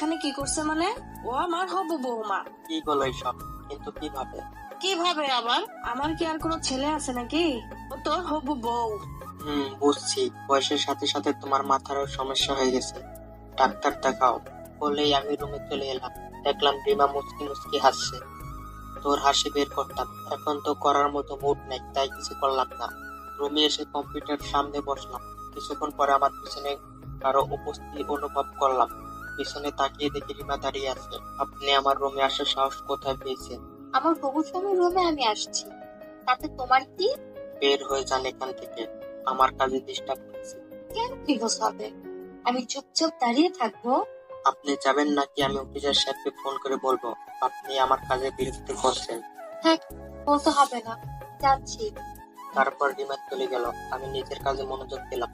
এখানে কি করছে মানে? ও আমার হবু বৌমা। কি বলো এইসব কিন্তু কীভাবে? কীভাবে আবার? আমার কি আর কোনো ছেলে আছে নাকি? ও তোর হবু বউ। হুম বুঝছি। বয়সের সাথে সাথে তোমার মাথারও সমস্যা হয়ে গেছে। ডাক্তার দেখাও। বলেই আমি রুমে চলে এলাম। দেখলাম রিমা মুচকি মুচকি হাসছে। তোর হাসি বের করতাম। এখন তো করার মতো মুড নেই তাই কিছু করলাম না। রুমে এসে কম্পিউটার সামনে বসলাম। কিছুক্ষণ পরে আমার পিছনে কারও উপস্থিতি অনুভব করলাম। পিছনে তাকিয়ে দেখি রিমা দাঁড়িয়ে আছে। আপনি আমার রুমে আসার সাহস কোথায় পেয়েছেন? আমার হবু স্বামীর রুমে আমি আসছি। তাতে তোমার কি? বের হয়ে যান এখান থেকে। আমার কাজে ডিস্টার্ব করছে। কেন ডিভোর্স হবে? আমি চুপচাপ দাঁড়িয়ে থাকব। আপনি যাবেন নাকি আমি অফিসার সাহেবকে ফোন করে বলব? আপনি আমার কাজে বিরক্তি করছেন হ্যাঁ বলতে হবে না। যাচ্ছি। তারপর রিমান্ড চলে গেল। আমি নিজের কাজে মনোযোগ দিলাম।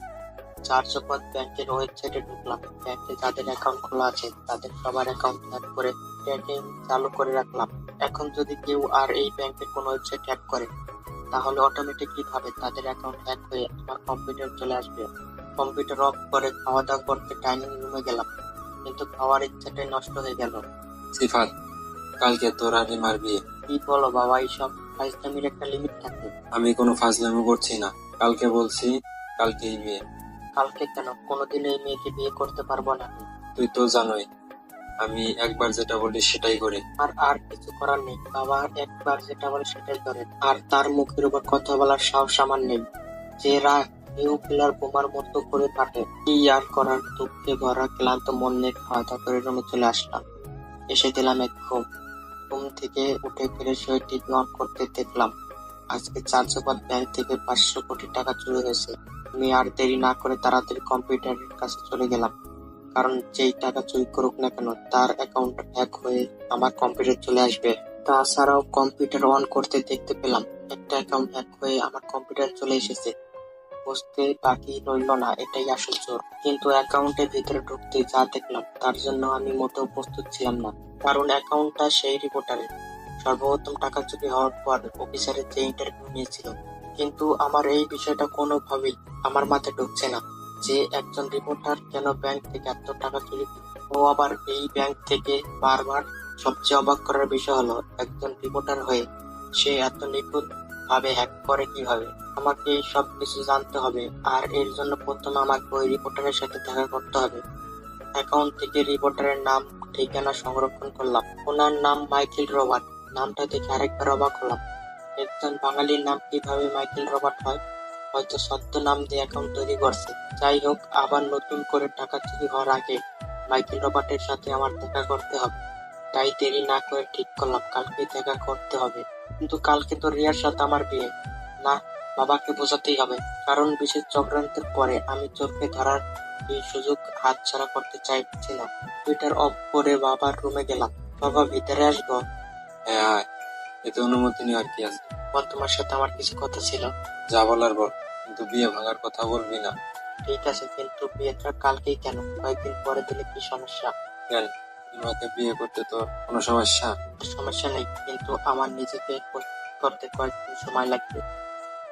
চার চপাত ব্যাংকের ওয়েবসাইটে ঢুকলাম ব্যাংকে যাদের অ্যাকাউন্ট খোলা আছে তাদের সবার অ্যাকাউন্ট হ্যাক করে ট্র্যাকিং চালু করে রাখলাম। এখন যদি কেউ আর এই ব্যাংকের কোনো ওয়েবসাইট হ্যাক করে তাহলে অটোমেটিকলি ভাবে তাদের অ্যাকাউন্ট হ্যাক হয়ে আমার কম্পিউটার চলে আসবে। কম্পিউটার অফ করে খাওয়া দাওয়া করতে ডাইনিং রুমে গেলাম কিন্তু খাওয়ার ইচ্ছাটাই নষ্ট হয়ে গেল। সিফাত কালকে তোর আর রিমার বিয়ে কি বলো বাবা এইসব ফাইজলামির একটা লিমিট থাকে। আমি কোনো ফাজলামি করছি না। কালকে বলছি কালকেই বিয়ে। কালকে কেন? কোনোদিন এই মেয়েকে বিয়ে করতে পারব না। তুই তো জানোই আমি একবার যেটা বলি সেটাই করি। আর আর কিছু করার নেই। বাবা একবার যেটা বলে সেটাই করে। আর তার মুখের উপর কথা বলার সাহস আমার নেই। যে রাগ নিউক্লিয়ার বোমার মতো করে ফাটে কি আর করার? দুঃখে ভরা ক্লান্ত মন নিয়ে খাওয়া দাওয়া করে রুমে চলে আসলাম। এসে দিলাম এক ঘুম। ঘুম থেকে উঠে ফ্রেশ হয়ে টিভি অন করতে দেখলাম আজকে চারশো চার্জাবাদ ব্যাংক থেকে পাঁচশো কোটি টাকা চুরি হয়েছে। আমি আর দেরি না করে তাড়াতাড়ি কম্পিউটারের কাছে চলে গেলাম। কারণ যেই টাকা চুরি করুক না কেন, তার অ্যাকাউন্ট হ্যাক হয়ে আমার কম্পিউটার চলে আসবে। তাছাড়াও কম্পিউটার অন করতে দেখতে পেলাম, একটা অ্যাকাউন্ট হ্যাক হয়ে আমার কম্পিউটার চলে এসেছে। বুঝতে বাকি রইল না, এটাই আসল চোর। কিন্তু অ্যাকাউন্টের ভিতরে ঢুকতে যা দেখলাম, তার জন্য আমি মোটেও প্রস্তুত ছিলাম না, কারণ অ্যাকাউন্টটা সেই রিপোর্টারের সর্বপ্রথম টাকা চুরি হওয়ার পর অফিসারের যে ইন্টারভিউ নিয়েছিল কিন্তু আমার এই বিষয়টা কোনোভাবেই আমার মাথায় ঢুকছে না যে একজন রিপোর্টার কেন ব্যাংক থেকে এত টাকা চুরি ও আবার এই ব্যাংক থেকে বারবার সবচেয়ে অবাক করার বিষয় হলো, একজন রিপোর্টার হয়ে সে এত নিখুঁত ভাবে হ্যাক করে কীভাবে? আমাকে সব কিছু জানতে হবে আর এর জন্য প্রথমে আমাকে ওই রিপোর্টারের সাথে দেখা করতে হবে। অ্যাকাউন্ট থেকে রিপোর্টারের নাম, ঠিকানা সংরক্ষণ করলাম। ওনার নাম মাইকেল রবার্ট। নামটা দেখে আরেকবার অবাক হলাম। একজন বাঙালির নাম কীভাবে মাইকেল রবার্ট হয়, হয়তো সত্য নাম দিয়ে অ্যাকাউন্ট তৈরি করছে। যাই হোক, আবার নতুন করে টাকা চুরি হওয়ার আগে মাইকেল রবার্টের সাথে আমার দেখা করতে হবে। তাই দেরি না করে ঠিক করলাম, কালকে দেখা করতে হবে। কিন্তু কালকে তো রিয়ার সাথে আমার বিয়ে। না, বাবাকে বোঝাতেই হবে। কারণ বিশেষ চক্রান্তের পরে আমি চোখে ধরার এই সুযোগ হাতছাড়া করতে চাইছি না। টুইটার অফ করে বাবার রুমে গেলাম। বাবা ভিতরে আসব? হ্যাঁ এতে অনুমতি নেওয়ার কি আছে? বল তোমার সাথে আমার কিছু কথা ছিল। যা বলার বল কিন্তু বিয়ে ভাঙার কথা বলবি না। ঠিক আছে কিন্তু বিয়েটা কালকেই কেন? কয়েকদিন পরে দিলে কি সমস্যা? কেন? রিমাকে বিয়ে করতে তোর কোনো সমস্যা? সমস্যা নেই কিন্তু আমার নিজেকে করতে কয়েকদিন সময় লাগবে।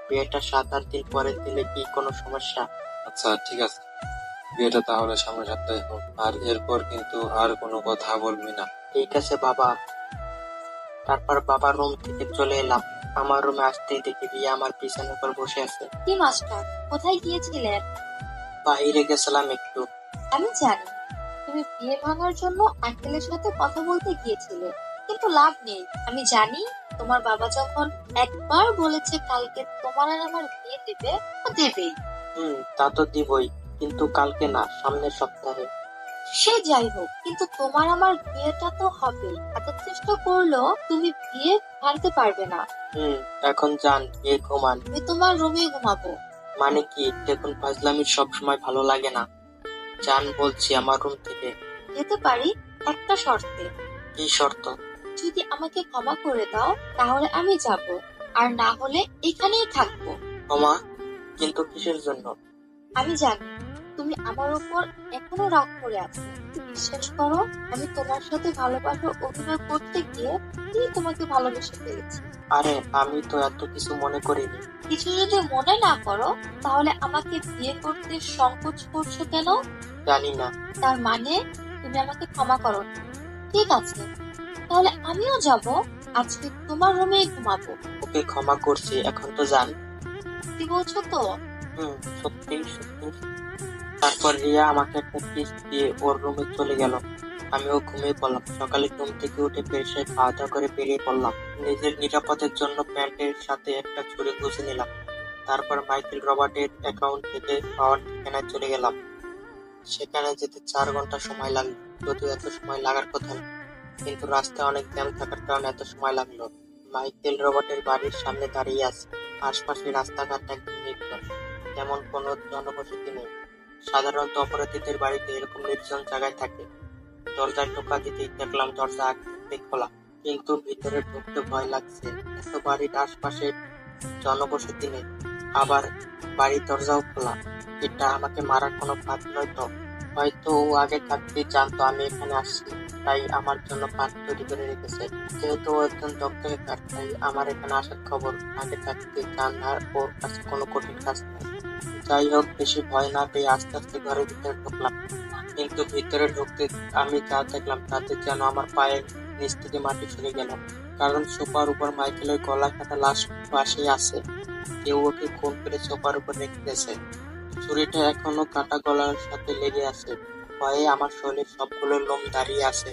বিয়েটা সাত আট দিন পরে দিলে কি কোনো সমস্যা? আচ্ছা ঠিক আছে। বিয়েটা তাহলে সামনের সপ্তাহে হোক আর এরপর কিন্তু আর কোনো কথা বলবি না। ঠিক আছে বাবা। তারপর বাবার রুম থেকে চলে এলাম। আমার রুমে আসতেই দেখি রিয়া আমার বিছানার উপর বসে আছে। কি মাস্টার কোথায় গিয়েছিলেন? বাইরে গেছিলাম একটু। আমি জানি তুমি বিয়ে ভাঙার জন্য আঙ্কেলের সাথে কথা বলতে গিয়েছিলে কিন্তু লাভ নেই। আমি জানি তোমার বাবা যখন একবার বলেছে কালকে তোমার আর আমার বিয়ে দেবে তো দেবেই। হুম তা তো দিবই কিন্তু কালকে না সামনের সপ্তাহে। সে যাই হোক কিন্তু তোমার আমার বিয়েটা তো হবে। এত চেষ্টা করলেও তুমি বিয়ে ভাঙতে পারবে না। হুম এখন যান গিয়ে ঘুমান। আমি তোমার রুমে ঘুমাবো। মানে কি দেখুন ফাজলামি সব সময় ভালো লাগে না। যান বলছি আমার রুম থেকে। যেতে পারি একটা শর্তে। কি শর্ত? যদি আমাকে ক্ষমা করে দাও তাহলে আমি যাব। আর না হলে এখানেই থাকব। ক্ষমা? কিন্তু কিসের জন্য? আমি জানি। তুমি আমার উপর এখনও রাগ করে আছো। বিশ্বাস করো আমি তোমার সাথে ভালোবাসার অভিনয় করতে গিয়ে ঠিক তোমাকে ভালোবেসে ফেলেছি। আরে আমি তো এত কিছু মনে করিনি। কিছু যদি মনে না করো তাহলে আমাকে বিয়ে করতে সংকোচ করছ কেন? জানি না। তার মানে তুমি আমাকে ক্ষমা করো ঠিক আছে তাহলে আমিও যাব আজকে তোমার রুমেই ঘুমাবো। ওকে ক্ষমা করছি এখন তো যান। সত্যি বলছো তো? হুম সত্যি সত্যি। তারপর রিয়া আমাকে একটা কিস দিয়ে ওর রুমে চলে গেল। আমিও ঘুমিয়ে পড়লাম। সকালে ঘুম থেকে উঠে হয়ে খাওয়া দাওয়া করে বেরিয়ে পড়লাম। নিজের নিরাপদের জন্য প্যান্টের সাথে একটা ছুরি গুছে নিলাম। তারপর মাইকেল রবার্টের অ্যাকাউন্ট থেকে পাওয়ার ঠিকানায় চলে গেলাম। সেখানে যেতে চার ঘণ্টা সময় লাগল। যদিও এত সময় লাগার কথা না, কিন্তু রাস্তায় অনেক জ্যাম থাকার কারণে এত সময় লাগল। মাইকেল রবার্টের বাড়ির সামনে দাঁড়িয়ে আছে। আশপাশে রাস্তাঘাট একদম নির্জন। তেমন কোনো জনবসতি নেই। সাধারণত অপরাধীদের বাড়িতে এরকম নির্জন জায়গায় থাকে। দরজায় টোকা দিতেই দেখলাম দরজা আগ খোলা, কিন্তু ভিতরে ঢুকতে ভয় লাগছে। এত বাড়ির আশপাশে জনবসতি নেই, আবার বাড়ির দরজাও খোলা। এটা আমাকে মারার কোনো ফাঁদ নয় তো। হয়তো ও আগে থাকতে জানতো আমি এখানে আসছি, তাই আমার জন্য ফাঁদ তৈরি করে রেখেছে। যেহেতু ও একজন ডক্টরের তাই আমার এখানে আসার খবর, আগে থাকতে জানার ওর কাছে কোনো কঠিন কাজ নেই যাই হোক, বেশি ভয় না পেয়ে আস্তে আস্তে ঘরের ভিতরে ঢুকলাম। কিন্তু ভিতরে ঢুকতে আমি যা দেখলাম, তাতে যেন আমার পায়ের নিচ থেকে মাটি সরে গেল। কারণ সোফার উপর মাইকেলের গলা কাটা লাশ পাশেই আছে। কেউ ওকে খুন করে সোফার উপর রেখে গেছে ছুরিটা এখনও কাটা গলার সাথে লেগে আছে। ভয়ে আমার শরীরের সবগুলো লোম দাঁড়িয়ে আছে।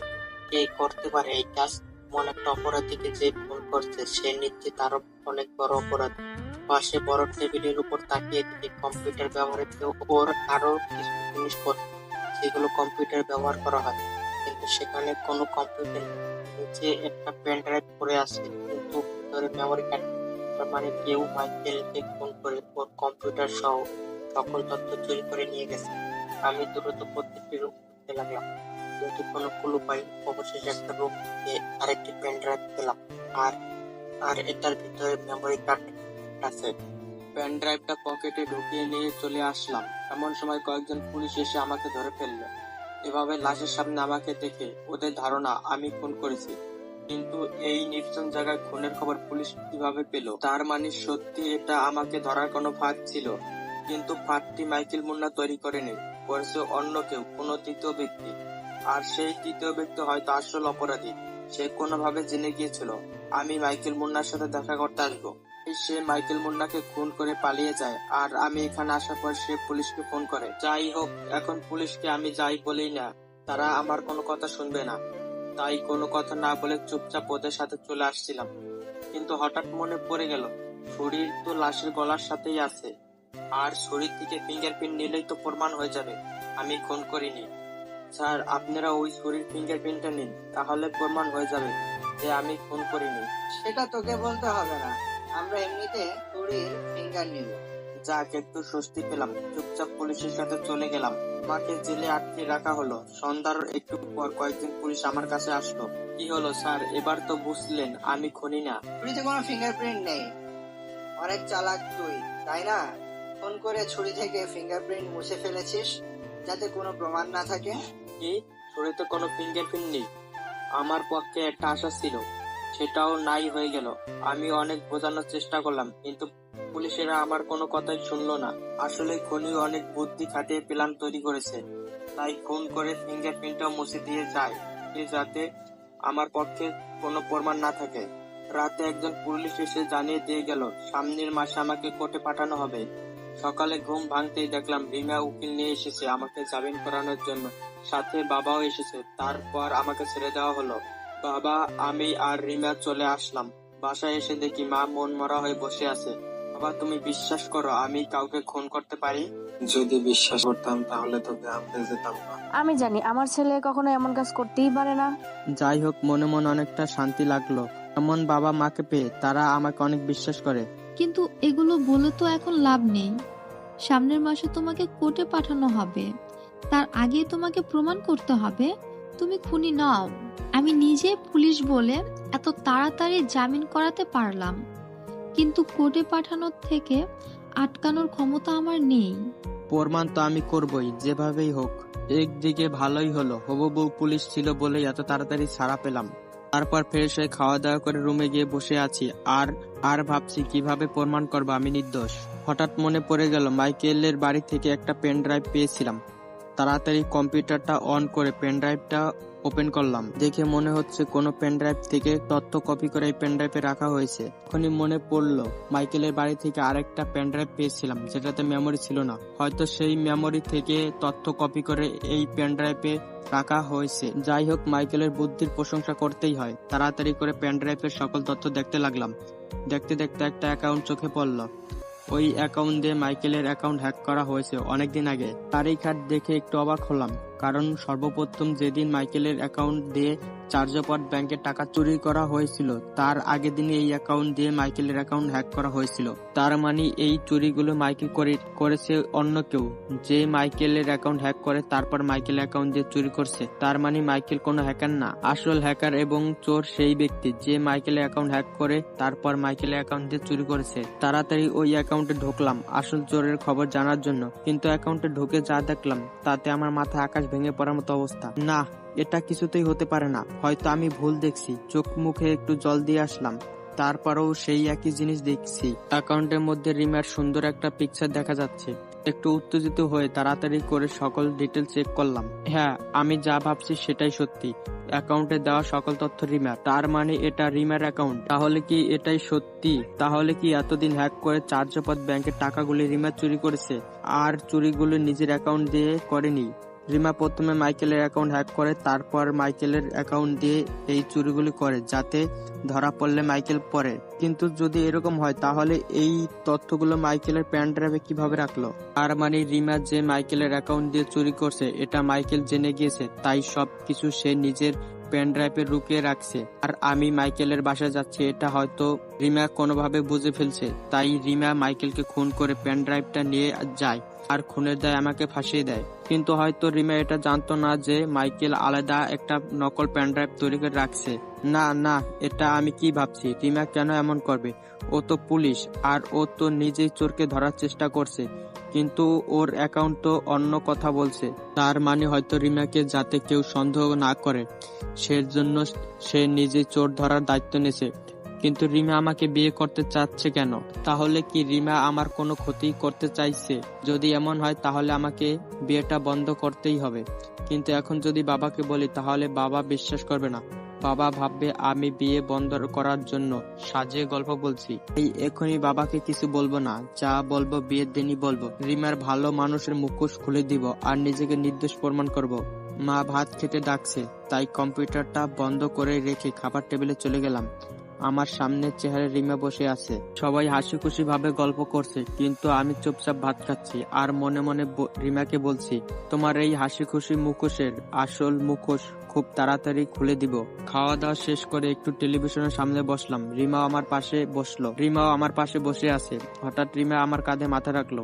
কে করতে পারে এই কাজ? মন একটা অপরাধীকে যে খুন করছে, সে নিশ্চিত আরও অনেক বড় অপরাধ। পাশে বড় টেবিলের উপর তাকিয়ে দেখি কম্পিউটার ব্যবহারের ওর আরও কিছু জিনিসপত্র যেগুলো কম্পিউটার ব্যবহার করা হয়। কিন্তু সেখানে কোনো কম্পিউটার নিচে একটা পেন ড্রাইভ পড়ে আছে, কিন্তু ভিতরে মেমোরি কার্ড তার মানে কেউ মাইকেলকে ফোন করে ওর কম্পিউটার সহ সকল তথ্য চুরি করে নিয়ে গেছে। আমি দ্রুত প্রত্যেকটি রুম খুঁজতে লাগলাম। কিন্তু কোনো ক্লু পাই। অবশেষে একটা রুম থেকে আরেকটি পেন ড্রাইভ পেলাম। আর আর এটার ভিতরে মেমোরি কার্ড পেন ড্রাইভটা পকেটে ঢুকিয়ে নিয়ে চলে আসলাম। এমন সময় কয়েকজন পুলিশ এসে আমাকে ধরে ফেলল। এভাবে লাশের সামনে আমাকে দেখে ওদের ধারণা আমি খুন করেছি। কিন্তু এই নির্জন জায়গায় খুনের খবর পুলিশ কীভাবে পেল? তার মানে সত্যি এটা আমাকে ধরার কোনো ফাঁদ ছিল? কিন্তু ফাঁদটি মাইকেল মুন্না তৈরি করেনি, করেছে অন্য কেউ, কোনো তৃতীয় ব্যক্তি। আর সেই তৃতীয় ব্যক্তি হয়তো আসল অপরাধী। সে কোনোভাবে জেনে গিয়েছিল, আমি মাইকেল মুন্নার সাথে দেখা করতে আসব। সে মাইকেল মুন্নাকে খুন করে পালিয়ে যায়। আর আমি এখানে আসার পর সে পুলিশকে ফোন করে। যাই হোক, এখন পুলিশকে আমি যাই বলেই না। তারা আমার কোনো কথা শুনবে না। তাই কোনো কথা না বলে চুপচাপ ওদের সাথে চলে আসছিলাম। কিন্তু হঠাৎ মনে পড়ে গেল, শরীর তো লাশের গলার সাথেই আছে। আর শরীর থেকে ফিঙ্গারপ্রিন্ট নিলেই তো প্রমাণ হয়ে যাবে। আমি খুন করিনি। স্যার, আপনারা ওই শরীর ফিঙ্গারপ্রিন্টটা নিন, তাহলে প্রমাণ হয়ে যাবে যে আমি খুন করিনি। সেটা তোকে বলতে হবে না। আমরা এমনিতে চুরির ফিঙ্গার নিব। যাক একটু স্বস্তি পেলাম। চুপচাপ পুলিশের সাথে চলে গেলাম। মাকে জেলে আটকে রাখা হলো। সন্ধ্যার একটু পর কয়েকজন পুলিশ আমার কাছে আসলো। কি হলো স্যার? এবার তো বুঝলেন আমি খুনি না। চুরিতে কোনো ফিঙ্গারপ্রিন্ট নেই। অনেক চালাক তুই তাই না? ফোন করে ছুরি থেকে ফিঙ্গারপ্রিন্ট মুছে ফেলেছিস যাতে কোনো প্রমাণ না থাকে? কি? ছুরিতে কোনো ফিঙ্গারপ্রিন্ট নেই। আমার পক্ষে একটা আশা ছিল। সেটাও নাই হয়ে গেল। আমি অনেক বোঝানোর চেষ্টা করলাম, কিন্তু পুলিশেরা আমার কোনো কথাই শুনলো না। আসলে খনি অনেক বুদ্ধি খাটিয়ে প্ল্যান তৈরি করেছে, তাই খুন করে ফিঙ্গারপ্রিন্টটাও মুছে দিয়ে যায় যে যাতে আমার পক্ষে কোনো প্রমাণ না থাকে। রাতে একজন পুলিশ এসে জানিয়ে দিয়ে গেল, সামনের মাসে আমাকে কোর্টে পাঠানো হবে। সকালে ঘুম ভাঙতেই দেখলাম রিমা উকিল নিয়ে এসেছে, আমাকে জামিন করানোর জন্য। সাথে বাবাও এসেছে, তারপর আমাকে ছেড়ে দেওয়া হলো। বাবা আমি আর রিমা চলে আসলাম। বাসায় এসে দেখি মা মন মরা হয়ে বসে আছে। বাবা তুমি বিশ্বাস করো আমি কাউকে খুন করতে পারি? যদি বিশ্বাস করতাম তাহলে তোকে আনতে যেতাম না। আমি জানি আমার ছেলে কখনো এমন কাজ করতেই পারে না। যাই হোক মনে মনে অনেকটা শান্তি লাগল। এমন বাবা মাকে পেয়ে তারা আমাকে অনেক বিশ্বাস করে। কিন্তু এগুলো বলে তো এখন লাভ নেই। সামনের মাসে তোমাকে কোর্টে পাঠানো হবে। তার আগে তোমাকে প্রমাণ করতে হবে। তুমি খুনি নাও। আমি নিজে পুলিশ বলে এত তাড়াতাড়ি জামিন করাতে পারলাম। কিন্তু কোর্টে পাঠানোর থেকে আটকানোর ক্ষমতা আমার নেই। প্রমাণ তো আমি করবই, যেভাবেই হোক। একদিকে ভালোই হলো হবু বউ পুলিশ ছিল বলেই এত তাড়াতাড়ি ছাড়া পেলাম। তারপর ফ্রেশ হয়ে খাওয়া দাওয়া করে রুমে গিয়ে বসে আছি। আর আর ভাবছি কীভাবে প্রমাণ করব আমি নির্দোষ। হঠাৎ মনে পড়ে গেল, মাইকেলের বাড়ি থেকে একটা পেন ড্রাইভ পেয়েছিলাম। তাড়াতাড়ি কম্পিউটারটা অন করে পেনড্রাইভটা ওপেন করলাম। দেখে মনে হচ্ছে কোনো পেনড্রাইভ থেকে তথ্য কপি করে এই পেনড্রাইভে রাখা হয়েছে। এখনই মনে পড়ল, মাইকেলের বাড়ি থেকে আরেকটা পেনড্রাইভ পেয়েছিলাম, যেটাতে মেমোরি ছিল না। হয়তো সেই মেমোরি থেকে তথ্য কপি করে এই পেনড্রাইভে রাখা হয়েছে। যাই হোক, মাইকেলের বুদ্ধির প্রশংসা করতেই হয়। তাড়াতাড়ি করে পেনড্রাইভের সকল তথ্য দেখতে লাগলাম। দেখতে দেখতে একটা অ্যাকাউন্ট চোখে পড়ল। ওই অ্যাকাউন্ট দিয়ে মাইকেলের অ্যাকাউন্ট হ্যাক করা হয়েছে অনেকদিন আগে। তার এই খাট দেখে একটু অবাক হলাম। কারণ সর্বপ্রথম যেদিন মাইকেলের অ্যাকাউন্ট দিয়ে চার্যপট ব্যাংকের টাকা চুরি করা হয়েছিল, তার আগের দিনে এই অ্যাকাউন্ট দিয়ে মাইকেলের অ্যাকাউন্ট হ্যাক করা হয়েছিল। তার মানে এই চুরিগুলো মাইকেল করে করেছে অন্য কেউ। যে মাইকেলের অ্যাকাউন্ট হ্যাক করে, তারপর মাইকেল অ্যাকাউন্ট দিয়ে চুরি করছে। তার মানে মাইকেল কোনো হ্যাকার না। আসল হ্যাকার এবং চোর সেই ব্যক্তি। যে মাইকেলের অ্যাকাউন্ট হ্যাক করে, তারপর মাইকেলের অ্যাকাউন্ট দিয়ে চুরি করেছে। তাড়াতাড়ি ওই অ্যাকাউন্টে ঢুকলাম। আসল চোরের খবর জানার জন্য। কিন্তু অ্যাকাউন্টে ঢুকে যা দেখলাম, তাতে আমার মাথায় আকাশ ভেঙে পড়ার মতো অবস্থা। না, এটা কিছুতেই হতে পারে না। হয়তো আমি ভুল দেখছি, চোখ মুখে একটু জল দিয়ে আসলাম। তারপরেও সেই একই জিনিস দেখছি। অ্যাকাউন্টের মধ্যে রিমার সুন্দর একটা পিকচার দেখা যাচ্ছে। একটু উত্তেজিত হয়ে তাড়াতাড়ি করে সকল ডিটেল চেক করলাম। হ্যাঁ আমি যা ভাবছি সেটাই সত্যি। অ্যাকাউন্টে দেওয়া সকল তথ্য রিমার তার মানে এটা রিমার অ্যাকাউন্ট। তাহলে কি এটাই সত্যি? তাহলে কি এতদিন হ্যাক করে চার্যপদ ব্যাংকের টাকাগুলি রিমার চুরি করেছে? আর চুরিগুলো নিজের অ্যাকাউন্ট দিয়ে করেনি? রিমা প্রথমে মাইকেলের অ্যাকাউন্ট হ্যাক করে, তারপর মাইকেলের অ্যাকাউন্ট দিয়ে এই চুরিগুলি করে যাতে ধরা পড়লে মাইকেল পরে কিন্তু যদি এরকম হয়, তাহলে এই তথ্যগুলো মাইকেলের প্যান ড্রাইভে কীভাবে রাখল? আর মানে রিমা যে মাইকেলের অ্যাকাউন্ট দিয়ে চুরি করছে, এটা মাইকেল জেনে গিয়েছে, তাই সব কিছু সে নিজের পেন ড্রাইভে লুকিয়ে রাখছে। আর আমি মাইকেলের বাসায় যাচ্ছি, এটা হয়তো রিমা কোনোভাবে বুঝে ফেলছে। তাই রিমা মাইকেলকে খুন করে পেন ড্রাইভটা নিয়ে যায় আর খুনের দায় আমাকে ফাঁসিয়ে দেয়। কিন্তু হয়তো রিমা এটা জানতো না যে মাইকেল আলাদা একটা নকল পেন ড্রাইভ তৈরি করে রাখছে। না না, এটা আমি কি ভাবছি? রিমা কেন এমন করবে? ও তো পুলিশ, আর ও তো নিজেই চোরকে ধরার চেষ্টা করছে। কিন্তু ওর অ্যাকাউন্ট তো অন্য কথা বলছে। তার মানে হয়তো রিমাকে যাতে কেউ সন্দেহ না করে, সেজন্য সে নিজে চোর ধরার দায়িত্ব নিয়েছে। কিন্তু রিমা আমাকে বিয়ে করতে চাচ্ছে কেন? তাহলে কি রিমা আমার কোনো ক্ষতি করতে চাইছে? যদি এমন হয়, তাহলে আমাকে বিয়েটা বন্ধ করতেই হবে। কিন্তু এখন যদি বাবাকে বলি, তাহলে বাবা বিশ্বাস করবে না। বাবা ভাববে আমি বিয়ে বন্ধ করার জন্য। সাজে গল্প বলছি। এই এখনই বাবাকে কিছু বলব না। যা বলব বিয়ের দিনই বলব। রিমার ভালো মানুষের মুখোশ খুলে দিব আর নিজেকে নির্দোষ প্রমাণ করব। মা ভাত খেতে ডাকছে, তাই কম্পিউটারটা বন্ধ করে রেখে খাবার টেবিলে চলে গেলাম। আমার সামনে চেহারা রিমা বসে আছে। সবাই হাসি খুশি ভাবে গল্প করছে, কিন্তু আমি চুপচাপ ভাত খাচ্ছি আর মনে মনে রিমাকে বলছি, তোমার এই হাসি খুশি মুখোশের আসল মুখোশ খুব তাড়াতাড়ি খুলে দিব। খাওয়া দাওয়া শেষ করে একটু টেলিভিশনের সামনে বসলাম। রিমাও আমার পাশে বসল। রিমাও আমার পাশে বসে আছে। হঠাৎ রিমা আমার কাঁধে মাথা রাখল।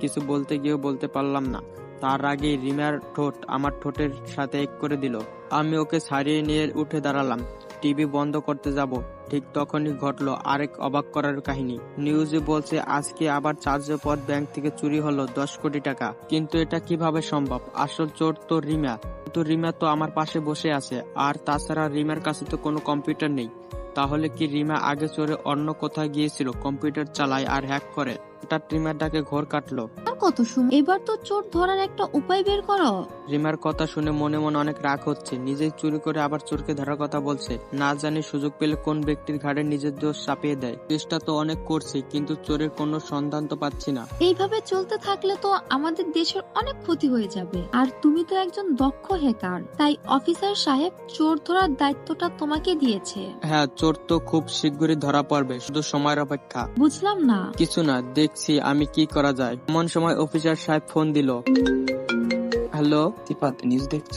কিছু বলতে গিয়েও বলতে পারলাম না। তার আগে রিমার ঠোঁট আমার ঠোঁটের সাথে এক করে দিল। আমি ওকে ছাড়িয়ে নিয়ে উঠে দাঁড়ালাম। টিভি বন্ধ করতে যাব। ঠিক তখনই ঘটলো আরেক অবাক করার কাহিনী। নিউজে বলছে, আজকে আবার চার্জপথ ব্যাংক থেকে চুরি হলো দশ কোটি টাকা। কিন্তু এটা কীভাবে সম্ভব? আসল চোর তো রিমা। কিন্তু রিমা তো আমার পাশে বসে আছে। আর তাছাড়া রিমার কাছে তো কোনো কম্পিউটার নেই। তাহলে কি রিমা আগে চোরে অন্য কোথায় গিয়েছিল, কম্পিউটার চালায় আর হ্যাক করে? হঠাৎ রিমার ডাকে ঘোর কাটলো। আর কত সময় এবার তো চোর ধরার একটা উপায় বের করো। রিমার কথা শুনে মনে মনে অনেক রাগ হচ্ছে। নিজেই চুরি করে আবার চোরকে ধরার কথা বলছে। না জানি সুযোগ পেলে কোন ব্যক্তির ঘাড়ে নিজের দোষ চাপিয়ে দেয়। চেষ্টা তো অনেক করছি কিন্তু চোরের কোনো সন্ধান তো পাচ্ছি না। এইভাবে চলতে থাকলে তো আমাদের দেশের অনেক ক্ষতি হয়ে যাবে। আর তুমি তো একজন দক্ষ হ্যাকার তাই অফিসার সাহেব চোর ধরার দায়িত্বটা তোমাকে দিয়েছে। হ্যাঁ চোর তো খুব শীঘ্রই ধরা পড়বে শুধু সময়ের অপেক্ষা। বুঝলাম না। কিছু না দেখছি আমি কি করা যায়। এমন সময় অফিসার সাহেব ফোন দিল। হ্যালো তিপাত নিউজ দেখছ?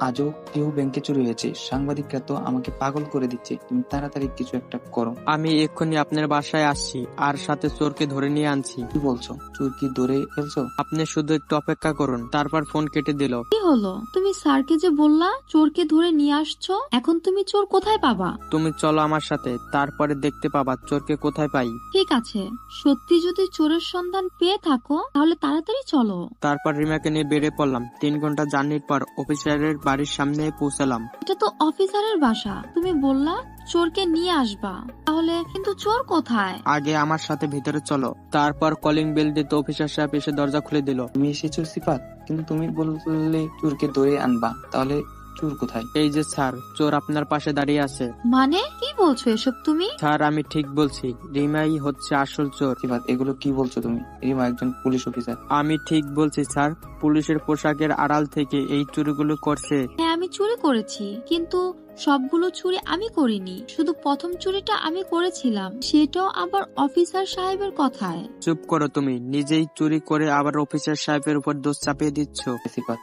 আজও কেউ ব্যাংকে চুরি হয়েছে। সাংবাদিকরা তো আমাকে পাগল করে দিচ্ছে। তুমি তাড়াতাড়ি কিছু একটা করো। আমি এক্ষুনি আপনার বাসায় আসছি আর সাথে চোরকে ধরে নিয়ে আনছি। কি বলছো? চোর কি ধরে ফেলছো? আপনি শুধু একটু অপেক্ষা করুন তারপর ফোন কেটে দিল। কি হলো? তুমি স্যারকে যে বললা চোরকে ধরে নিয়ে আসছো? এখন তুমি চোর কোথায় পাবা? তুমি চলো আমার সাথে তারপরে দেখতে পাবা চোরকে কোথায় পাই। ঠিক আছে। সত্যি যদি চোরের সন্ধান পেয়ে থাকো তাহলে তাড়াতাড়ি চলো। তারপর রিমাকে নিয়ে বেড়ে পড়লাম। তিন ঘণ্টা জার্নির পর অফিসারের বাড়ির সামনে পৌঁছালাম। এটা তো অফিসারের বাসা। তুমি বললা চোরকে নিয়ে আসবা। তাহলে কিন্তু চোর কোথায়? আগে আমার সাথে ভিতরে চলো। তারপর কলিং বেল দিতে অফিসার সাহেব এসে দরজা খুলে দিল। তুমি এসেছ সিফাত কিন্তু তুমি বললে চোরকে ধরে আনবা। তাহলে চোর কোথায়? এই যে স্যার চোর আপনার পাশে দাঁড়িয়ে আছে। মানে? কি বলছো এসব তুমি? স্যার আমি ঠিক বলছি রিমাই হচ্ছে আসল চোর। সিফাত এগুলো কি বলছো তুমি? রিমা একজন পুলিশ অফিসার। আমি ঠিক বলছি স্যার পুলিশের পোশাকের আড়াল থেকে এই চুরিগুলো করছে। হ্যাঁ আমি চুরি করেছি কিন্তু সবগুলো চুরি আমি করিনি। শুধু প্রথম চুরিটা আমি করেছিলাম সেটাও আবার অফিসার সাহেবের কথায়। চুপ করো তুমি নিজেই চুরি করে আবার অফিসার সাহেবের উপর দোষ চাপিয়ে দিচ্ছ। সিফাত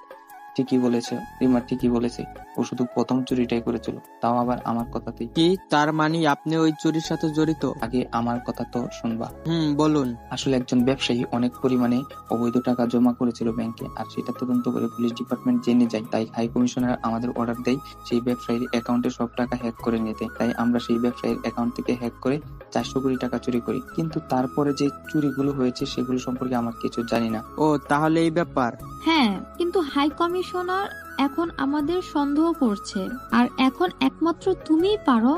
ঠিকই বলেছে রিমা ঠিকই বলেছে। ও শুধু প্রথম চুরিটাই করেছিল তাও আবার আমার কথাতেই। কি? তার মানে আপনি ওই চুরির সাথে জড়িত? আগে আমার কথা তো শুনবা। হুম বলুন। আসলে একজন ব্যবসায়ী অনেক পরিমাণে অবৈধ টাকা জমা করেছিল ব্যাংকে আর সেটা তদন্ত করে পুলিশ ডিপার্টমেন্ট জেনে যায়। তাই হাই কমিশনার আমাদের অর্ডার দেয় সেই ব্যবসায়ীর অ্যাকাউন্টে সব টাকা হ্যাক করে নিতে। তাই আমরা সেই ব্যবসায়ীর অ্যাকাউন্ট থেকে হ্যাক করে চারশো কোটি টাকা চুরি করি। কিন্তু তারপরে যে চুরিগুলো হয়েছে সেগুলো সম্পর্কে আমার কিছু জানি না। ও তাহলে এই ব্যাপার। হ্যাঁ কিন্তু হাই কমিশনার এখন আমাদের সন্দেহ করছে। আর এখন একমাত্র তুমিই পারো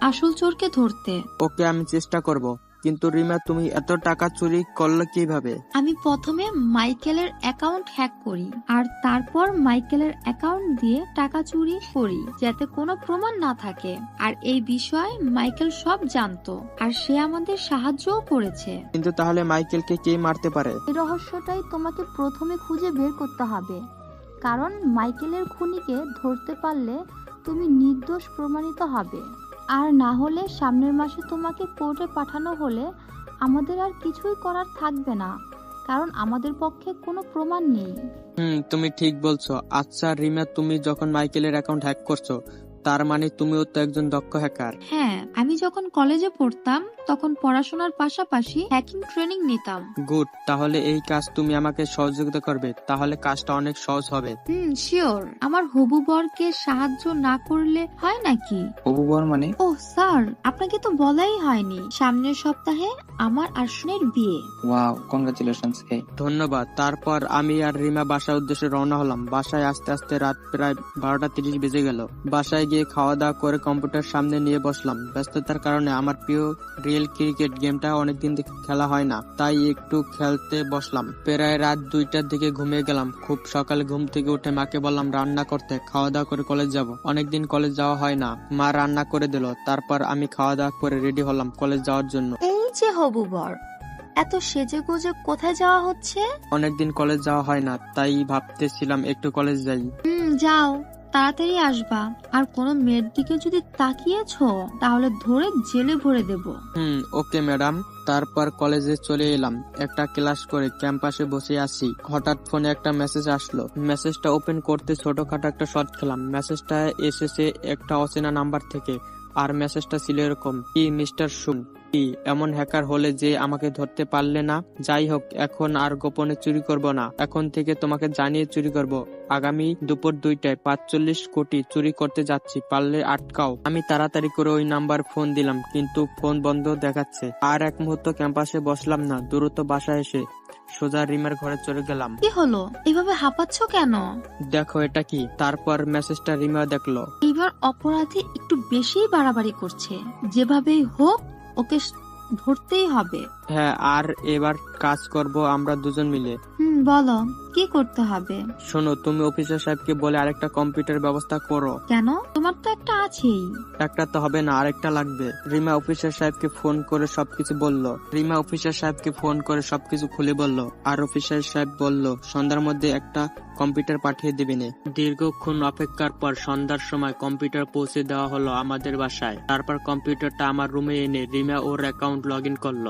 আসল চোরকে ধরতে। ওকে আমি চেষ্টা করব। কিন্তু রিমা তুমি এত টাকা চুরি করলে কীভাবে? আমি প্রথমে মাইকেলের অ্যাকাউন্ট হ্যাক করি আর তারপর মাইকেলের অ্যাকাউন্ট দিয়ে টাকা চুরি করি যাতে কোনো প্রমাণ না থাকে। আর এই বিষয়ে মাইকেল সব জানতো আর সে আমাদের সাহায্যও করেছে। কিন্তু তাহলে মাইকেলকে কে মারতে পারে? এই রহস্যটাই তোমাকে প্রথমে খুঁজে বের করতে হবে। কারণ মাইকেলের খুনিকে ধরতে পারলে তুমি নির্দোষ প্রমাণিত হবে। আর না হলে সামনের মাসে তোমাকে কোর্টে পাঠানো হলে আমাদের আর কিছুই করার থাকবে না কারণ আমাদের পক্ষে কোনো প্রমাণ নেই। হুম তুমি ঠিক বলছো। আচ্ছা রিমা তুমি যখন মাইকেলের অ্যাকাউন্ট হ্যাক করছ তার মানে তুমিও তো একজন দক্ষ হ্যাকার। হ্যাঁ আমি যখন কলেজে পড়তাম তখন পড়াশোনার পাশাপাশি হ্যাকিং ট্রেনিং নিতাম। গুড তাহলে এই কাজ তুমি আমাকে সহযোগিতা করবে তাহলে কাজটা অনেক সহজ হবে। হুম শিওর আমার হবু বরকে সাহায্য না করলে হয় নাকি? হবু বর মানে? ও স্যার আপনাকে তো বলাই হয়নি। সামনের সপ্তাহে আমার আর সুনের বিয়ে। ওয়াও কংগ্রাচুলেশনস হে ধন্যবাদ তারপর আমি আর রিমা বাসার উদ্দেশ্যে রওনা হলাম। বাসায় আস্তে আস্তে রাত প্রায় বারোটা তিরিশ বেজে গেল। বাসায় গিয়ে খাওয়া দাওয়া করে কম্পিউটার সামনে নিয়ে বসলাম। ব্যস্ততার কারণে আমার প্রিয় রিয়েল ক্রিকেট গেমটা অনেকদিন থেকে খেলা হয় না। তাই একটু খেলতে বসলাম। প্রায় রাত দুইটার দিকে ঘুমিয়ে গেলাম। খুব সকালে ঘুম থেকে উঠে মাকে বললাম রান্না করতে খাওয়া দাওয়া করে কলেজ যাব। অনেকদিন কলেজ যাওয়া হয় না। মা রান্না করে দিল। তারপর আমি খাওয়া দাওয়া করে রেডি হলাম কলেজ যাওয়ার জন্য। এই যে হবু বর এত সেজে গুজে কোথায় যাওয়া হচ্ছে? অনেকদিন কলেজ যাওয়া হয় না তাই ভাবতেছিলাম একটু কলেজ যাই। হুম যাও। তাড়াতাড়ি আসবা। আর কোনো মেয়ের দিকে যদি তাকিয়েছো, তাহলে ধরে জেলে ভরে দেব। হুম, ওকে ম্যাডাম। তারপর কলেজে চলে এলাম। একটা ক্লাস করে ক্যাম্পাসে বসে আছি। হঠাৎ ফোনে একটা মেসেজ আসলো। মেসেজটা ওপেন করতে ছোটখাটো একটা শর্ট খেলাম। মেসেজটা এসেছে একটা অচেনা নাম্বার থেকে। আর মেসেজটা ছিল এরকম, কি, মিস্টার কি এমন হ্যাকার হলে যে আমাকে ধরতে পারলে না? যাই হোক এখন আর গোপনে চুরি করব না। এখন থেকে তোমাকে জানিয়ে চুরি করব। আগামী দুপুর দুইটায় পাঁচচল্লিশ কোটি চুরি করতে যাচ্ছি পারলে আটকাও। আমি তাড়াতাড়ি করে ওই নাম্বার ফোন দিলাম কিন্তু ফোন বন্ধ দেখাচ্ছে। আর এক মুহূর্ত ক্যাম্পাসে বসলাম না দ্রুত বাসায় এসে সোজা রিমার ঘরে চলে গেলাম। কি হলো? এভাবে হাঁপাচ্ছ কেন? দেখো এটা কি? তারপর মেসেজটা রিমা দেখল। এইবার অপরাধী একটু বেশি বাড়াবাড়ি করছে। যেভাবেই হোক ওকে ধরতেই হবে। হ্যাঁ আর এবার কাজ করব আমরা দুজন মিলে। হুম বলো কি করতে হবে? শোনো তুমি অফিসার সাহেবকে বলে আরেকটা কম্পিউটার ব্যবস্থা করো। কেন? তোমার তো একটা আছেই। একটা তো হবে না আরেকটা লাগবে। রিমা অফিসার সাহেবকে ফোন করে সবকিছু বলল। রিমা অফিসার সাহেবকে ফোন করে সবকিছু খুলে বলল। আর অফিসার সাহেব বলল সন্ধ্যার মধ্যে একটা কম্পিউটার পাঠিয়ে দেবেনে দীর্ঘক্ষণ অপেক্ষার পর সন্ধ্যার সময় কম্পিউটার পৌঁছে দেওয়া হলো আমাদের বাসায়। তারপর কম্পিউটারটা আমার রুমে এনে রিমা ওর অ্যাকাউন্ট লগ ইন করল।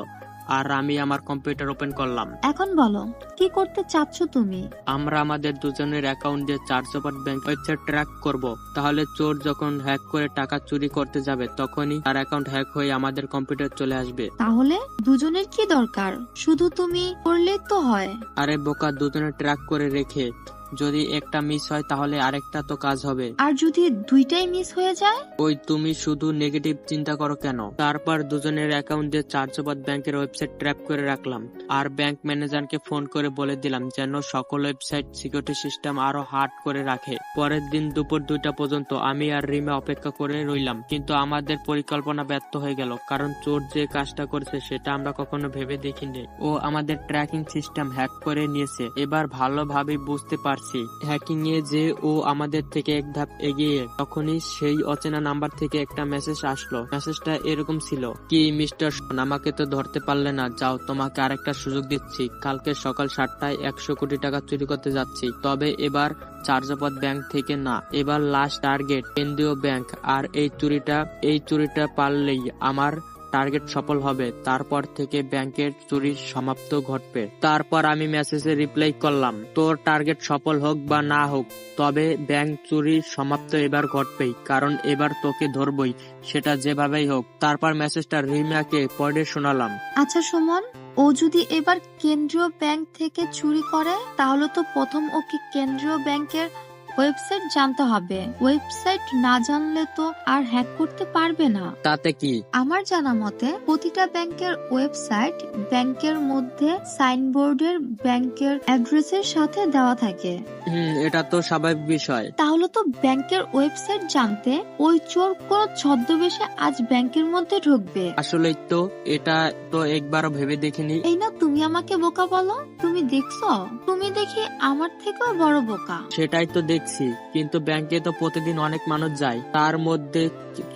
আর আমি আমার কম্পিউটার ওপেন করলাম। এখন বলো কি করতে চাচ্ছ তুমি? আমরা আমাদের দুজনের অ্যাকাউন্ট দিয়ে চারশো পার ব্যাংক ওয়েবসাইট ট্র্যাক করব। তাহলে চোর যখন হ্যাক করে টাকা চুরি করতে যাবে তখনই তার অ্যাকাউন্ট হ্যাক হয়ে আমাদের কম্পিউটার চলে আসবে। তাহলে দুজনের কি দরকার? শুধু তুমি করলেই তো হয়। আরে বোকা দুজনে ট্র্যাক করে রেখে। যদি একটা মিস হয় তাহলে আরেকটা তো কাজ হবে। আর যদি দুইটাই মিস হয়ে যায়? ওই তুমি শুধু নেগেটিভ চিন্তা করো কেন? তারপর দুজনের অ্যাকাউন্ট দিয়ে চার্জবাদ ব্যাংকের ওয়েবসাইট ট্র্যাপ করে রাখলাম। আর ব্যাংক ম্যানেজারকে ফোন করে বলে দিলাম যেন সকল ওয়েবসাইট সিকিউরিটি সিস্টেম আরও হার্ড করে রাখে। পরের দিন দুপুর দুইটা পর্যন্ত আমি আর রিমা অপেক্ষা করে রইলাম। কিন্তু আমাদের পরিকল্পনা ব্যর্থ হয়ে গেল কারণ চোর যে কাজটা করেছে সেটা আমরা কখনো ভেবে দেখিনি। ও আমাদের ট্র্যাকিং সিস্টেম হ্যাক করে নিয়েছে। এবার ভালোভাবে বুঝতে পারছি হ্যাকিং এ যে ও আমাদের থেকে এক ধাপ এগিয়ে তখনই সেই অচেনা নাম্বার থেকে একটা মেসেজ আসলো। মেসেজটা এরকম ছিল, কি, মিস্টার আমাকে তো ধরতে পারলে না, যাও, তোমাকে আরেকটা সুযোগ দিচ্ছি। কালকে সকাল সাতটায় একশো কোটি টাকা চুরি করতে যাচ্ছি। তবে এবার চার্জাপদ ব্যাংক থেকে না, এবার লাস্ট টার্গেট কেন্দ্রীয় ব্যাংক। আর এই চুরিটা এই চুরিটা পারলেই আমার টার্গেট সফল হবে, তারপর থেকে ব্যাংকের চুরি সমাপ্ত ঘটবে। তারপর আমি মেসেজে রিপ্লাই করলাম, তোর টার্গেট সফল হোক বা না হোক, তবে ব্যাংক চুরি সমাপ্ত এবার ঘটবেই, কারণ এবার তোকে ধরবই, সেটা যেভাবেই হোক। তারপর মেসেজটা রিমাকে পড়ে শোনালাম। আচ্ছা সুমন, ও যদি এবার কেন্দ্রীয় ব্যাংক থেকে চুরি করে, তাহলে তো প্রথম ওকে কেন্দ্রীয় ব্যাংকের ওয়েবসাইট জানতে হবে। ওয়েবসাইট না জানলে তো আর হ্যাক করতে পারবে না। তাতে কি? আমার জানা মতে প্রতিটা ব্যাংকের ওয়েবসাইট ব্যাংকের মধ্যে সাইনবোর্ডের ব্যাংকের অ্যাড্রেসের সাথে দেওয়া থাকে। হুম এটা তো স্বাভাবিক বিষয়। তাহলে তো ব্যাংকের ওয়েবসাইট জানতে ওই চোর কোন ছদ্মবেশে আজ ব্যাংকের মধ্যে ঢুকবে। আসলে তো এটা তো একবারও ভেবে দেখিনি। এই না তুমি আমাকে বোকা বলো? তুমি দেখছ? তুমি দেখি আমার থেকেও বড় বোকা। সেটাই তো দেখছি কিন্তু ব্যাংকে তো প্রতিদিন অনেক মানুষ যায়। তার মধ্যে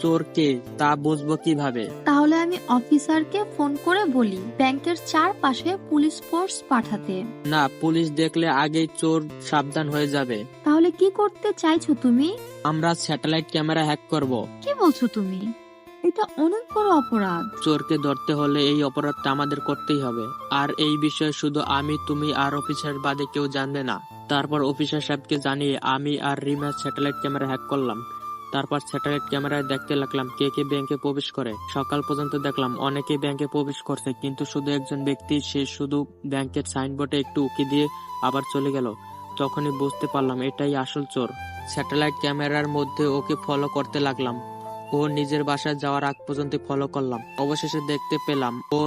চোর কে? তা বুঝব কীভাবে? তাহলে আমি অফিসারকে ফোন করে বলি ব্যাংকের চারপাশে পুলিশ ফোর্স পাঠাতে। না পুলিশ দেখলে আগেই চোর সাবধান হয়ে যাবে। তাহলে কি করতে চাইছো তুমি? আমরা স্যাটেলাইট ক্যামেরা হ্যাক করব। কি বলছো তুমি? এটা অনেক বড় অপরাধ। চোরকে ধরতে হলে এই অপরাধটা আমাদের করতেই হবে। আর এই বিষয়ে শুধু আমি তুমি আর অফিসার বাদে কেউ জানবে না। তারপর অফিসার সাহেবকে জানিয়ে আমি আর রিমা স্যাটেলাইট ক্যামেরা হ্যাক করলাম। তারপর স্যাটেলাইট ক্যামেরায় দেখতে লাগলাম কে কে ব্যাংকে প্রবেশ করে। সকাল পর্যন্ত দেখলাম অনেকে ব্যাংকে প্রবেশ করছে, কিন্তু শুধু একজন ব্যক্তি, সে শুধু ব্যাংকের সাইনবোর্ডে একটু উকি দিয়ে আবার চলে গেল। তখনই বুঝতে পারলাম এটাই আসল চোর। স্যাটেলাইট ক্যামেরার মধ্যে ওকে ফলো করতে লাগলাম। ও নিজের বাসায় যাওয়ার আগ পর্যন্ত ফলো করলাম। অবশেষে দেখতে পেলাম ও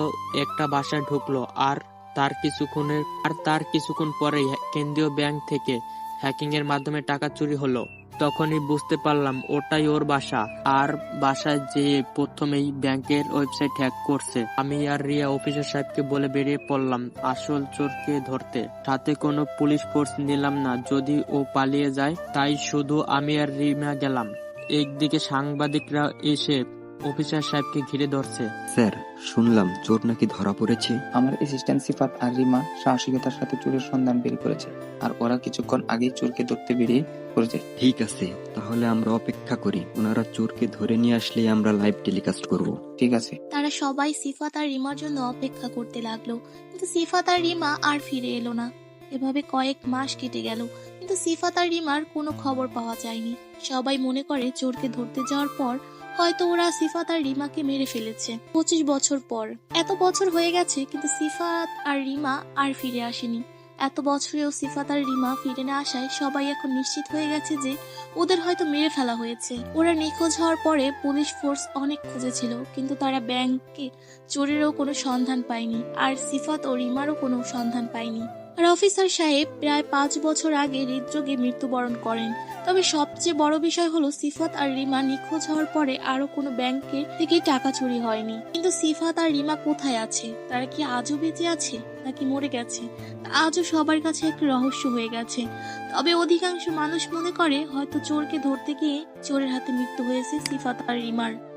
একটা বাসায় ঢুকলো, আর তার কিছুক্ষণের আর তার কিছুক্ষণ পরেই কেন্দ্রীয় ব্যাংক থেকে হ্যাকিং এর মাধ্যমে টাকা চুরি হলো। তখনই বুঝতে পারলাম, ওটাই ওর বাসা। আর বাসায় যে প্রথমেই ব্যাংকের ওয়েবসাইট হ্যাক করছে, আমি আর রিয়া অফিসার সাহেবকে বলে বেরিয়ে পড়লাম আসল চোরকে ধরতে। সাথে কোনো পুলিশ ফোর্স নিলাম না, যদি ও পালিয়ে যায়, তাই শুধু আমি আর রিমা গেলাম। একদিকে সাংবাদিকরা এসে অফিসার সাহেবকে ঘিরে ধরছে। স্যার শুনলাম চোর নাকি ধরা পড়েছে। আমার অ্যাসিস্ট্যান্ট সিফাত আর রিমা সাহসিকতার সাথে চোরের সন্ধান বের করেছে আর ওরা কিছুক্ষণ আগেই চোরকে ধরতে বেরিয়ে পড়েছে। ঠিক আছে তাহলে আমরা অপেক্ষা করি। ওনারা চোরকে ধরে নিয়ে আসলেই আমরা লাইভ টেলিকাস্ট করব। ঠিক আছে। তারা সবাই সিফাত আর রিমার জন্য অপেক্ষা করতে লাগল। কিন্তু সিফাত আর রিমা আর ফিরে এলো না। এভাবে কয়েক মাস কেটে গেল কিন্তু সিফাত আর রিমার কোনো খবর পাওয়া যায়নি। সবাই মনে করে চোরকে ধরতে যাওয়ার পর হয়তো ওরা সিফাত আর রিমাকে মেরে ফেলেছে পঁচিশ বছর পর। এত বছর হয়ে গেছে, কিন্তু সিফাত আর রিমা আর ফিরে আসেনি। এত বছরেও সিফাত আর রিমা ফিরে না আসায় সবাই এখন নিশ্চিত হয়ে গেছে যে ওদের হয়তো মেরে ফেলা হয়েছে। ওরা নিখোঁজ হওয়ার পরে পুলিশ ফোর্স অনেক খুঁজেছিল, কিন্তু তারা ব্যাংকে চোরেরও কোনো সন্ধান পায়নি, আর সিফাত ও রিমারও কোনো সন্ধান পায়নি। অফিসার সাহেব প্রায় পাঁচ বছর আগে হৃদরোগে মৃত্যুবরণ করেন। তবে সবচেয়ে বড় বিষয় হলো, সিফাত আর রিমা নিখোঁজ হওয়ার পরে আরও কোনো ব্যাংকে থেকে টাকা চুরি হয়নি। কিন্তু সিফাত আর রিমা কোথায় আছে? তারা কি আজও বেঁচে আছে, নাকি মরে গেছে? আজও সবার কাছে একটা রহস্য হয়ে গেছে। তবে অধিকাংশ মানুষ মনে করে, হয়তো চোরকে ধরতে গিয়ে চোরের হাতে মৃত্যু হয়েছে সিফাত আর রিমার।